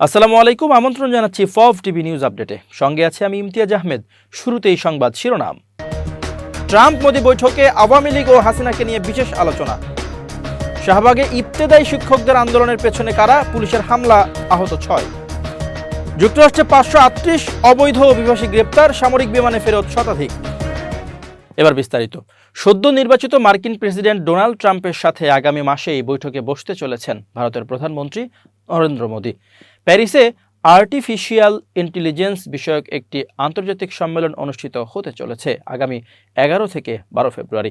আসসালামু আলাইকুম, আমন্ত্রণ জানাচ্ছি ফভ টিভি নিউজ আপডেটে। সঙ্গে আছে আমি ইমতিয়াজ আহমেদ। শুরুতেই সংবাদ শিরোনাম। ট্রাম্প মোদী বৈঠকে আওয়ামী লীগ ও হাসিনাকে নিয়ে বিশেষ আলোচনা। শাহবাগে ইবতেদায়ী শিক্ষকদের আন্দোলনের পেছনে কারা পুলিশের হামলা? আহত ছয়। যুক্তরাষ্ট্রে পাঁচশো আটত্রিশ অবৈধ অভিবাসী গ্রেপ্তার, সামরিক বিমানে ফেরত শতাধিক। এবার বিস্তারিত। সদ্য নির্বাচিত মার্কিন প্রেসিডেন্ট ডোনাল্ড ট্রাম্পের সাথে আগামী মাসে এই বৈঠকে বসতে চলেছেন ভারতের প্রধানমন্ত্রী নরেন্দ্র মোদী। প্যারিসে আর্টিফিশিয়াল ইন্টেলিজেন্স বিষয়ক একটি আন্তর্জাতিক সম্মেলন অনুষ্ঠিত হতে চলেছে আগামী এগারো থেকে বারো ফেব্রুয়ারি।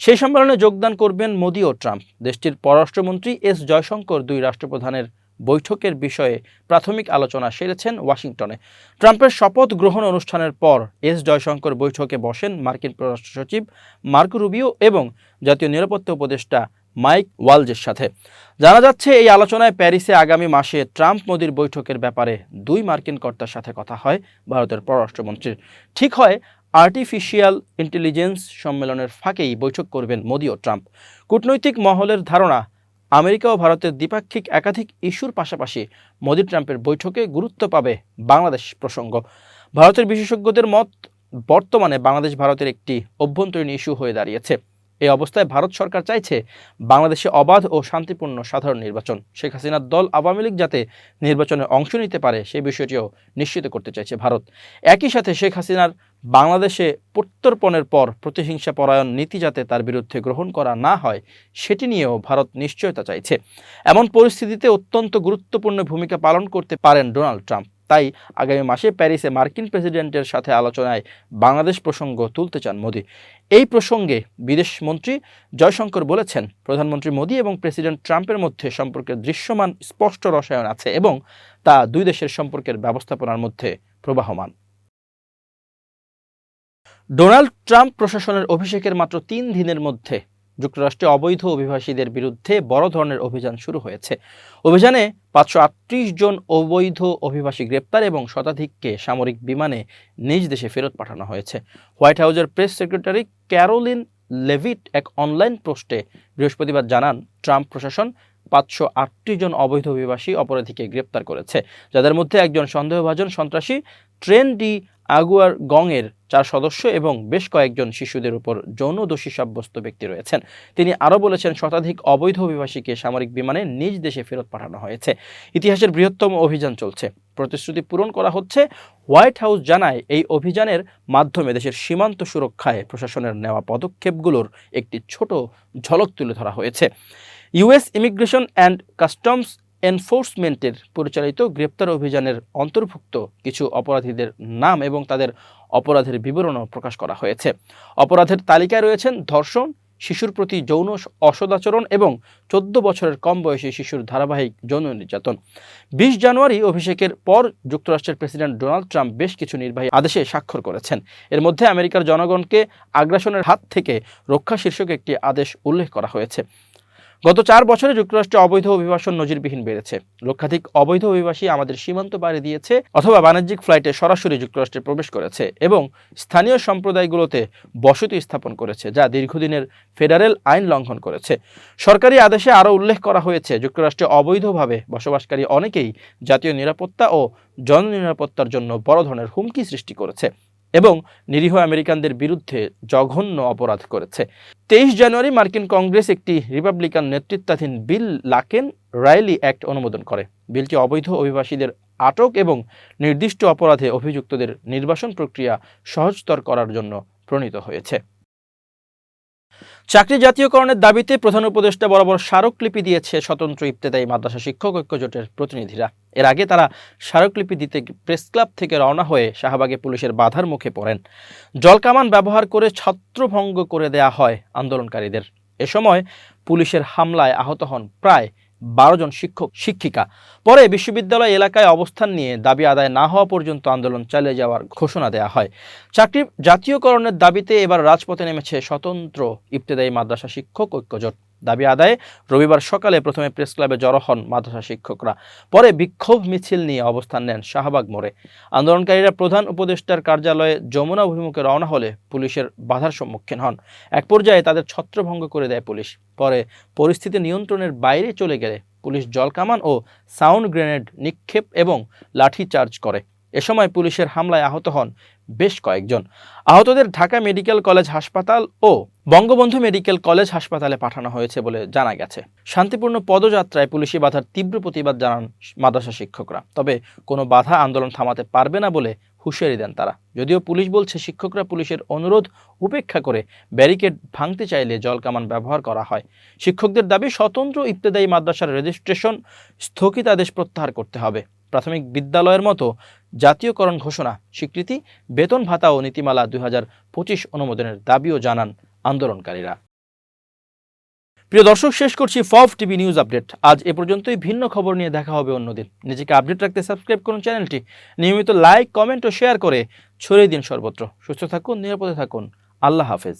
সেই সম্মেলনে যোগদান করবেন মোদী ও ট্রাম্প। দেশটির পররাষ্ট্রমন্ত্রী এস জয়শঙ্কর দুই রাষ্ট্রপ্রধানের বৈঠকের বিষয়ে প্রাথমিক আলোচনা সেরেছেন ওয়াশিংটনে। ট্রাম্পের শপথ গ্রহণ অনুষ্ঠানের পর এস জয়শঙ্কর বৈঠকে বসেন মার্কিন পররাষ্ট্র সচিব মার্কো রুবিও এবং জাতীয় নিরাপত্তা উপদেষ্টা মাইক ওয়ালজের সাথে। জানা যাচ্ছে, এই আলোচনায় প্যারিসে আগামী মাসে ট্রাম্প মোদির বৈঠকের ব্যাপারে দুই মার্কিন কর্তার সাথে কথা হয় ভারতের পররাষ্ট্রমন্ত্রীর। ঠিক হয়, আর্টিফিশিয়াল ইন্টেলিজেন্স সম্মেলনের ফাঁকেই বৈঠক করবেন মোদি ও ট্রাম্প। কূটনৈতিক মহলের ধারণা, আমেরিকা ও ভারতের দ্বিপাক্ষিক একাধিক ইস্যুর পাশাপাশি মোদি ট্রাম্পের বৈঠকে গুরুত্ব পাবে বাংলাদেশ প্রসঙ্গ। ভারতের বিশেষজ্ঞদের মত, বর্তমানে বাংলাদেশ ভারতের একটি অভ্যন্তরীণ ইস্যু হয়ে দাঁড়িয়েছে। এই অবস্থায় ভারত সরকার চাইছে বাংলাদেশে অবাধ ও শান্তিপূর্ণ সাধারণ নির্বাচন। শেখ হাসিনার দল আওয়ামী লীগ যাতে নির্বাচনে অংশ নিতে পারে সেই বিষয়টিও নিশ্চিত করতে চাইছে ভারত। একই সাথে শেখ হাসিনার বাংলাদেশে প্রত্যর্পণের পর প্রতিহিংসা পরায়ণ নীতি যাতে তার বিরুদ্ধে গ্রহণ করা না হয়, সেটি নিয়েও ভারত নিশ্চয়তা চাইছে। এমন পরিস্থিতিতে অত্যন্ত গুরুত্বপূর্ণ ভূমিকা পালন করতে পারেন ডোনাল্ড ট্রাম্প। তাই আগামী মাসে প্যারিসে মার্কিন প্রেসিডেন্টের সাথে আলোচনায় বাংলাদেশ প্রসঙ্গ তুলতে চান মোদী। এই প্রসঙ্গে বিদেশ মন্ত্রী জয়শঙ্কর বলেছেন, প্রধানমন্ত্রী মোদী এবং প্রেসিডেন্ট ট্রাম্পের মধ্যে সম্পর্কের দৃশ্যমান স্পষ্ট রসায়ন আছে এবং তা দুই দেশের সম্পর্কের ব্যবস্থাপনার মধ্যে প্রবাহমান। ডোনাল্ড ট্রাম্প প্রশাসনের অভিষেকের মাত্র তিন দিনের মধ্যে যুক্তরাষ্ট্রে অবৈধ অভিবাসীদের বিরুদ্ধে বড় ধরনের অভিযান শুরু হয়েছে। অভিযানে পাঁচশো আটত্রিশ জন অবৈধ অভিবাসী গ্রেপ্তার এবং শতাধিককে সামরিক বিমানে নিজ দেশে ফেরত পাঠানো হয়েছে। হোয়াইট হাউসের প্রেস সেক্রেটারি ক্যারোলিন লেভিট এক অনলাইন পোস্টে বৃহস্পতিবার জানান, ট্রাম্প প্রশাসন পাঁচশো আটটি জন অবৈধ অভিবাসী অপরাধীকে গ্রেপ্তার করেছে, যাদের মধ্যে একজন সন্দেহভাজন সন্ত্রাসী ট্রেন ডি আগুয়ার গংয়ের চার সদস্য এবং বেশ কয়েকজন শিশুদের উপর যৌন দোষী সাব্যস্ত ব্যক্তি রয়েছেন। তিনি আরও বলেছেন, শতাধিক অবৈধ অভিবাসীকে সামরিক বিমানে নিজ দেশে ফেরত পাঠানো হয়েছে। ইতিহাসের বৃহত্তম অভিযান চলছে। প্রতিশ্রুতি পূরণ করা হচ্ছে। হোয়াইট হাউস জানায়, এই অভিযানের মাধ্যমে দেশের সীমান্ত সুরক্ষায় প্রশাসনের নেওয়া পদক্ষেপগুলোর একটি ছোট ঝলক তুলে ধরা হয়েছে। ইউএস ইমিগ্রেশন অ্যান্ড কাস্টমস এনফোর্সমেন্টের পরিচালিত গ্রেপ্তার অভিযানের অন্তর্ভুক্ত কিছু অপরাধীদের নাম এবং তাদের অপরাধের বিবরণও প্রকাশ করা হয়েছে। অপরাধের তালিকায় রয়েছেন ধর্ষণ, শিশুর প্রতি যৌন অসদাচরণ এবং চোদ্দ বছরের কম বয়সী শিশুর ধারাবাহিক যৌন নির্যাতন। বিশ জানুয়ারি অভিষেকের পর যুক্তরাষ্ট্রের প্রেসিডেন্ট ডোনাল্ড ট্রাম্প বেশ কিছু নির্বাহী আদেশে স্বাক্ষর করেছেন। এর মধ্যে আমেরিকার জনগণকে আগ্রাসনের হাত থেকে রক্ষা শীর্ষক একটি আদেশ উল্লেখ করা হয়েছে। গত চার বছরে যুক্তরাষ্ট্রে অবৈধ অভিবাসন নজিরবিহীন বেড়েছে। লক্ষাধিক অবৈধ অভিবাসী আমাদের সীমান্ত পাড়ি দিয়েছে অথবা বাণিজ্যিক ফ্লাইটে সরাসরি যুক্তরাষ্ট্রে প্রবেশ করেছে এবং স্থানীয় সম্প্রদায়গুলোতে বসতি স্থাপন করেছে, যা দীর্ঘদিনের ফেডারেল আইন লঙ্ঘন করেছে। সরকারি আদেশে আরও উল্লেখ করা হয়েছে, যুক্তরাষ্ট্রে অবৈধভাবে বসবাসকারী অনেকেই জাতীয় নিরাপত্তা ও জননিরাপত্তার জন্য বড় ধরনের হুমকি সৃষ্টি করেছে। এবং নিরীহ আমেরিকানদের বিরুদ্ধে জঘন্য অপরাধ করেছে। তেইশ জানুয়ারি মার্কিন কংগ্রেস একটি রিপাবলিকান নেতৃত্বাধীন বিল লাকেন রায়লি অ্যাক্ট অনুমোদন করে। বিলটি অবৈধ অভিবাসীদের আটক এবং নির্দিষ্ট অপরাধে অভিযুক্তদের নির্বাসন প্রক্রিয়া সহজতর করার জন্য প্রণীত হয়েছে। চাকরি জাতীয়করণের দাবিতে প্রধান উপদেষ্টা বরাবর স্মারকলিপি দিয়েছে স্বতন্ত্র ইফতেদায়ী মাদ্রাসা শিক্ষক ঐক্য জোটের প্রতিনিধিরা। এর আগে তারা স্মারকলিপি দিতে প্রেস ক্লাব থেকে রওনা হয়ে শাহবাগে পুলিশের বাধার মুখে পড়েন। জলকামান ব্যবহার করে ছত্রভঙ্গ করে দেয়া হয় আন্দোলনকারীদের। এ সময় পুলিশের হামলায় আহত হন প্রায় বারো জন শিক্ষক, শিক্ষিকা। পরে বিশ্ববিদ্যালয় এলাকায় অবস্থান নিয়ে দাবি আদায় না হওয়া পর্যন্ত আন্দোলন চালিয়ে যাওয়ার ঘোষণা দেওয়া হয়। চাকরির জাতীয়করণের দাবিতে এবার রাজপথে নেমেছে স্বতন্ত্র ইবতেদায়ী মাদ্রাসা শিক্ষক ঐক্যজোট। দাবি আদায়ে রবিবার সকালে প্রথমে প্রেস ক্লাবে জড়ো হন মাদ্রাসা শিক্ষকরা। পরে বিক্ষোভ মিছিল নিয়ে অবস্থান নেন শাহবাগ মোড়ে। আন্দোলনকারীরা প্রধান উপদেষ্টার কার্যালয়ে যমুনা অভিমুখে রওনা হলে পুলিশের বাধার সম্মুখীন হন। এক পর্যায়ে তাদের ছত্রভঙ্গ করে দেয় পুলিশ। পরে পরিস্থিতি নিয়ন্ত্রণের বাইরে চলে গেলে পুলিশ জলকামান ও সাউন্ড গ্রেনেড নিক্ষেপ এবং লাঠি চার্জ করে। এ সময় পুলিশের হামলায় আহত হন বেশ কয়েকজন। আহতদের ঢাকা মেডিকেল কলেজ হাসপাতাল ও বঙ্গবন্ধু মেডিকেল কলেজ হাসপাতালে পাঠানো হয়েছে বলে জানা গেছে। শান্তিপূর্ণ পদযাত্রায় পুলিশি বাধার তীব্র প্রতিবাদ জানান মাদ্রাসা শিক্ষকরা। তবে কোনো বাধা আন্দোলন থামাতে পারবে না বলে হুঁশিয়ারি দেন তারা। যদিও পুলিশ বলছে, শিক্ষকরা পুলিশের অনুরোধ উপেক্ষা করে ব্যারিকেড ভাঙতে চাইলে জলকামান ব্যবহার করা হয়। শিক্ষকদের দাবি, স্বতন্ত্র ইবতেদায়ী মাদ্রাসার রেজিস্ট্রেশন স্থগিতাদেশ প্রত্যাহার করতে হবে। প্রাথমিক বিদ্যালয়ের মতো জাতীয়করণ ঘোষণা, স্বীকৃতি, বেতন ভাতা ও নীতিমালা দুই অনুমোদনের দাবিও জানান আন্দোলনকারীরা। প্রিয় দর্শক, শেষ করছি ফফ টিভি নিউজ আপডেট। আজ এ পর্যন্তই, ভিন্ন খবর নিয়ে দেখা হবে অন্যদিন। নিজেকে আপডেট রাখতে সাবস্ক্রাইব করুন চ্যানেলটি। নিয়মিত লাইক, কমেন্ট ও শেয়ার করে ছড়িয়ে দিন সর্বত্র। সুস্থ থাকুন, নিরাপদে থাকুন। আল্লাহ হাফেজ।